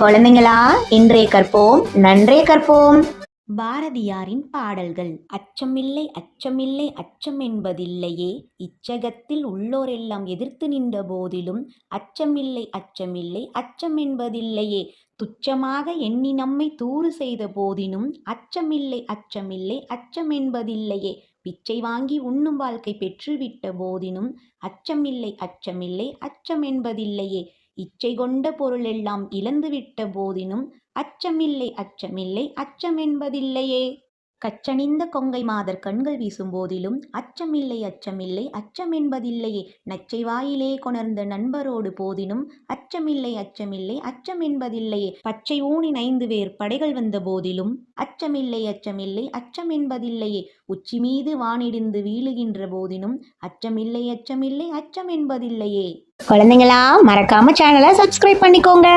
குழந்தைங்களா இன்றே கற்போம் நன்றே கற்போம். பாரதியாரின் பாடல்கள் அச்சமில்லை அச்சமில்லை அச்சம் என்பதில்லையே இச்சகத்தில் உள்ளோரெல்லாம் எதிர்த்து நின்ற போதிலும் அச்சமில்லை அச்சமில்லை அச்சம் என்பதில்லையே துச்சமாக எண்ணி நம்மை தூறு செய்த போதினும் அச்சமில்லை அச்சமில்லை அச்சம் என்பதில்லையே பிச்சை வாங்கி உண்ணும் வாழ்க்கை பெற்றுவிட்ட போதினும் அச்சமில்லை அச்சமில்லை அச்சம் என்பதில்லையே இச்சை கொண்ட பொருளெல்லாம் இழந்துவிட்ட போதினும் அச்சமில்லை அச்சமில்லை அச்சமென்பதில்லையே கச்சணிந்த கொங்கை மாதர் கண்கள் வீசும் போதிலும் அச்சமில்லை அச்சமில்லை அச்சம் என்பதில்லையே நச்சை வாயிலே கொணர்ந்த நண்பரோடு போதினும் அச்சமில்லை அச்சமில்லை அச்சம் என்பதில்லையே பச்சை ஊனி ஐந்து வேர் படைகள் வந்த போதிலும் அச்சமில்லை அச்சமில்லை அச்சம் என்பதில்லையே உச்சி மீது வானிடிந்து வீழுகின்ற போதினும் அச்சமில்லை அச்சமில்லை அச்சம் என்பதில்லையே குழந்தைங்களா மறக்காம சேனலை சப்ஸ்கிரைப் பண்ணிக்கோங்க.